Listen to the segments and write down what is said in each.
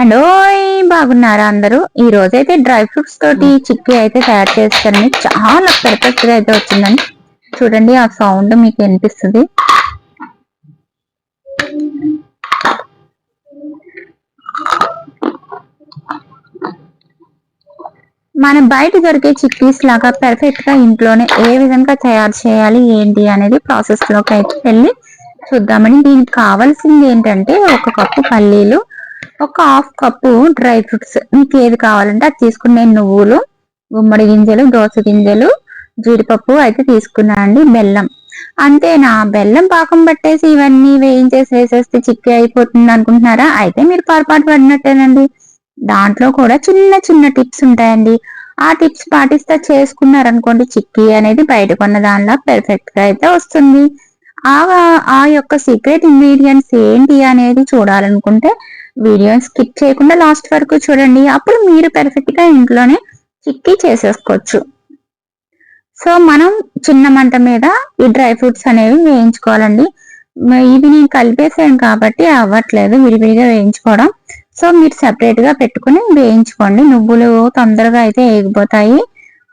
And ఓయ్ బాగున్నారా అందరూ? ఈ రోజైతే డ్రై ఫ్రూట్స్ తోటి చిక్కీ అయితే తయారు చేస్తానని చాలా పర్ఫెక్ట్గా అయితే వచ్చిందండి. చూడండి ఆ సౌండ్ మీకు వినిపిస్తుంది. మన బయట దొరికే చిక్కీస్ లాగా పర్ఫెక్ట్గా ఇంట్లోనే ఏ విధంగా తయారు చేయాలి ఏంటి అనేది ప్రాసెస్లోకి అయితే వెళ్ళి చూద్దామని దీనికి కావాల్సింది ఏంటంటే ఒక కప్పు పల్లీలు ఒక హాఫ్ కప్పు డ్రై ఫ్రూట్స్. మీకు ఏది కావాలంటే అది తీసుకునే నువ్వులు గుమ్మడి గింజలు దోస గింజలు జీడిపప్పు అయితే తీసుకున్నా అండి బెల్లం. అంతేనా బెల్లం పాకం పట్టేసి ఇవన్నీ వేయించేసి వేసేస్తే చిక్కి అయిపోతుంది అనుకుంటున్నారా? అయితే మీరు పొరపాటు పడినట్టేనండి. దాంట్లో కూడా చిన్న చిన్న టిప్స్ ఉంటాయండి. ఆ టిప్స్ పాటిస్తే చేసుకున్నారనుకోండి చిక్కీ అనేది బయట కొన్న దానిలా పెర్ఫెక్ట్గా అయితే వస్తుంది. ఆ ఆ యొక్క సీక్రెట్ ఇంగ్రీడియంట్స్ ఏంటి అనేది చూడాలనుకుంటే వీడియో స్కిప్ చేయకుండా లాస్ట్ వరకు చూడండి. అప్పుడు మీరు పెర్ఫెక్ట్గా ఇంట్లోనే చిక్కీ చేసేసుకోవచ్చు. సో మనం చిన్న మంట మీద ఈ డ్రై ఫ్రూట్స్ అనేవి వేయించుకోవాలండి. ఇవి నేను కలిపేసాను కాబట్టి అవ్వట్లేదు విడివిడిగా వేయించుకోవడం. సో మీరు సెపరేట్గా పెట్టుకుని వేయించుకోండి. నువ్వులు తొందరగా అయితే వేగిపోతాయి.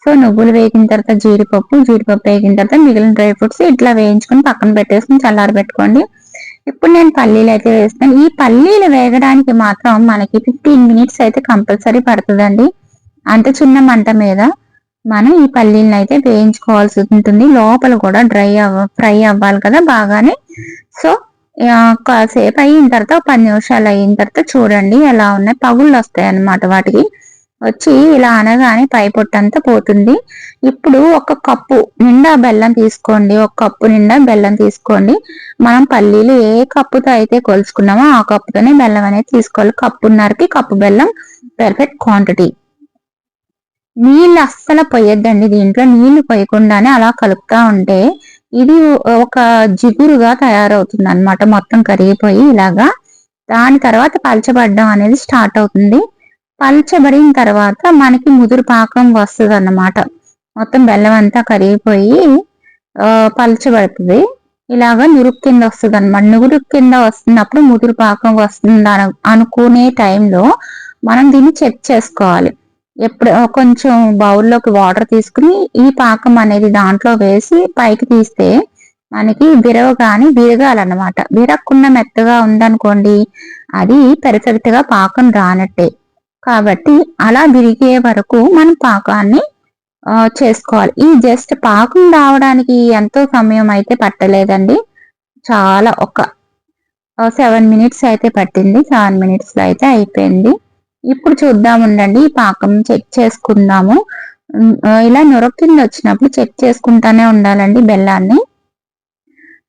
సో నువ్వులు వేగిన తర్వాత జీడిపప్పు జీడిపప్పు వేగిన తర్వాత మిగిలిన డ్రై ఫ్రూట్స్ ఇట్లా వేయించుకొని పక్కన పెట్టేసుకుని చల్లారి పెట్టుకోండి ఇప్పుడు నేను పల్లీలు అయితే వేస్తాను. ఈ పల్లీలు వేగడానికి మాత్రం మనకి ఫిఫ్టీన్ మినిట్స్ అయితే కంపల్సరీ పడుతుందండి. అంత చిన్న మంట మీద మనం ఈ పల్లీలను అయితే వేయించుకోవాల్సి ఉంటుంది. లోపల కూడా డ్రై అవ్వ ఫ్రై అవ్వాలి కదా బాగానే. సో కాసేపు అయిన తర్వాత పది నిమిషాలు అయిన తర్వాత చూడండి ఎలా ఉన్నాయి. పగుళ్ళు వస్తాయి అన్నమాట వాటికి. వచ్చి ఇలా అనగానే పై పొట్టంతా పోతుంది. ఇప్పుడు ఒక కప్పు నిండా బెల్లం తీసుకోండి. ఒక కప్పు నిండా బెల్లం తీసుకోండి. మనం పల్లీలు ఏ కప్పుతో అయితే కొలుచుకున్నామో ఆ కప్పుతోనే బెల్లం అనేది తీసుకోవాలి. కప్పున్నరకి కప్పు బెల్లం పెర్ఫెక్ట్ క్వాంటిటీ నీళ్ళు అస్సలు పోయొద్దండి దీంట్లో. నీళ్ళు పోయకుండానే అలా కలుపుతా ఉంటే ఇది ఒక జిగురుగా తయారవుతుంది అనమాట మొత్తం కరిగిపోయి ఇలాగా. దాని తర్వాత పలచబడ్డం అనేది స్టార్ట్ అవుతుంది. పల్చబడిన తర్వాత మనకి ముదురు పాకం వస్తుంది అన్నమాట మొత్తం బెల్లం అంతా కరిగిపోయి పల్చబడుతుంది. ఇలాగ నురుకు కింద వస్తుంది అనమాట నుగురు కింద వస్తున్నప్పుడు ముదురు పాకం వస్తుంది అనుకునే టైంలో మనం దీన్ని చెక్ చేసుకోవాలి. ఎప్పుడు కొంచెం బౌల్లోకి వాటర్ తీసుకుని ఈ పాకం అనేది దాంట్లో వేసి పైకి తీస్తే మనకి బిరవ విరగాలన్నమాట. విరగకుండా మెత్తగా ఉందనుకోండి అది పెర్ఫెక్ట్ పాకం రానట్టే. కాబట్టి అలా విరిగే వరకు మనం పాకాన్ని చేసుకోవాలి. ఈ జస్ట్ పాకం రావడానికి ఎంతో సమయం అయితే పట్టలేదండి. చాలా ఒక సెవెన్ మినిట్స్ అయితే పట్టింది. సెవెన్ మినిట్స్లో అయితే అయిపోయింది. ఇప్పుడు చూద్దాం ఉండండి. పాకం చెక్ చేసుకుందాము. ఇలా నొరకింది వచ్చినప్పుడు చెక్ చేసుకుంటానే ఉండాలండి బెల్లాన్ని.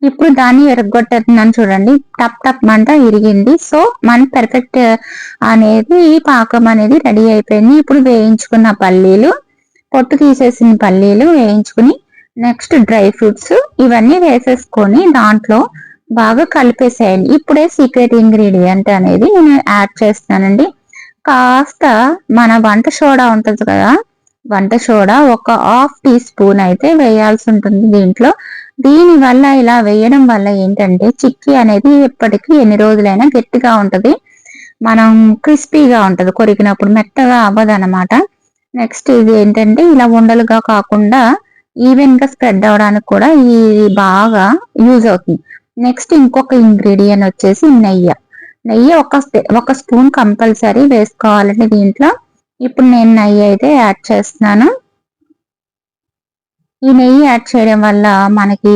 ఇప్పుడు దాన్ని ఎరగొట్టేస్తున్నాను చూడండి. టప్ టప్ మంట ఇరిగింది. సో మన పెర్ఫెక్ట్ అనేది పాకం అనేది రెడీ అయిపోయింది. ఇప్పుడు వేయించుకున్న పల్లీలు పొట్టు తీసేసిన పల్లీలు వేయించుకుని నెక్స్ట్ డ్రై ఫ్రూట్స్ ఇవన్నీ వేసేసుకొని దాంట్లో బాగా కలిపేసేయండి. ఇప్పుడే సీక్రెట్ ఇంగ్రీడియంట్ అనేది నేను యాడ్ చేస్తానండి కాస్త మన వంట సోడా ఉంటుంది కదా వంట సోడా ఒక హాఫ్ టీ స్పూన్ అయితే వేయాల్సి ఉంటుంది దీంట్లో. దీని వల్ల ఇలా వేయడం వల్ల ఏంటంటే చిక్కీ అనేది ఎప్పటికీ ఎన్ని రోజులైనా గట్టిగా ఉంటది. మనం క్రిస్పీగా ఉంటది కొరికినప్పుడు మెత్తగా అవ్వదు అనమాట నెక్స్ట్ ఇది ఏంటంటే ఇలా ఉండలుగా కాకుండా ఈవెన్గా స్ప్రెడ్ అవడానికి కూడా ఇది బాగా యూజ్ అవుతుంది. నెక్స్ట్ ఇంకొక ఇంగ్రీడియంట్ వచ్చేసి నెయ్యి. నెయ్యి ఒక ఒక స్పూన్ కంపల్సరీ వేసుకోవాలండి దీంట్లో. ఇప్పుడు నేను నెయ్యి అయితే యాడ్ చేస్తున్నాను. ఈ నెయ్యి యాడ్ చేయడం వల్ల మనకి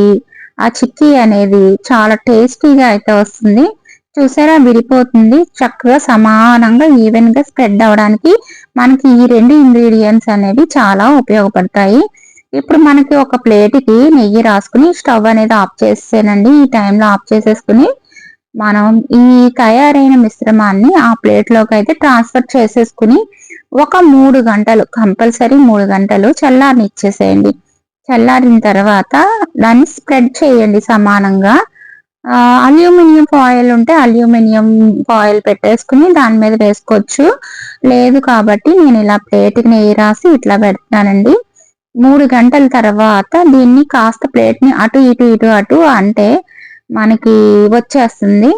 ఆ చిక్కీ అనేది చాలా టేస్టీగా అయితే వస్తుంది. చూసారా? విడిపోతుంది. చక్కగా సమానంగా ఈవెన్గా స్ప్రెడ్ అవడానికి మనకి ఈ రెండు ఇంగ్రీడియంట్స్ అనేవి చాలా ఉపయోగపడతాయి. ఇప్పుడు మనకి ఒక ప్లేట్కి నెయ్యి రాసుకుని స్టవ్ అనేది ఆఫ్ చేసేనండి ఈ టైంలో ఆఫ్ చేసేసుకుని మనం ఈ తయారైన మిశ్రమాన్ని ఆ ప్లేట్లోకి అయితే ట్రాన్స్ఫర్ చేసేసుకుని ఒక మూడు గంటలు కంపల్సరీ మూడు గంటలు చల్లారిని ఇచ్చేసేయండి చల్లారిన తర్వాత దాన్ని స్ప్రెడ్ చేయండి సమానంగా. అల్యూమినియం ఫాయిల్ ఉంటే అల్యూమినియం ఫాయిల్ పెట్టేసుకుని దాని మీద వేసుకోవచ్చు. లేదు కాబట్టి నేను ఇలా ప్లేట్కి నెయ్యి రాసి ఇట్లా పెడతానండి. మూడు గంటల తర్వాత దీన్ని కాస్త ప్లేట్ని అటు ఇటు ఇటు అటు అంటే మనకి వచ్చేస్తుంది.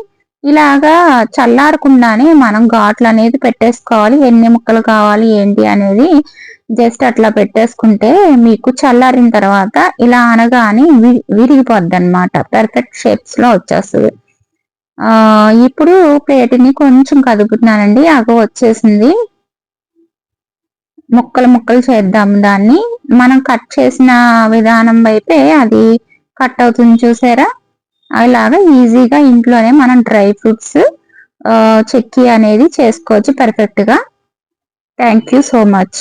ఇలాగా చల్లారకుండానే మనం ఘాట్లు అనేది పెట్టేసుకోవాలి. ఎన్ని ముక్కలు కావాలి ఏంటి అనేది జస్ట్ అట్లా పెట్టేసుకుంటే మీకు చల్లారిన తర్వాత ఇలా అనగానే విరిగిపోద్ది అనమాట పర్ఫెక్ట్ షేప్స్లో వచ్చేస్తుంది. ఆ ఇప్పుడు ప్లేట్ని కొంచెం కదుపుతున్నానండి. అగ వచ్చేసింది. ముక్కలు ముక్కలు చేద్దాం దాన్ని. మనం కట్ చేసిన విధానం వైపే అది కట్ అవుతుంది చూసారా? అలాగా ఈజీగా ఇంట్లోనే మనం డ్రై ఫ్రూట్స్ చెక్కి అనేది చేసుకోవచ్చు పర్ఫెక్ట్గా థ్యాంక్ యూ సో మచ్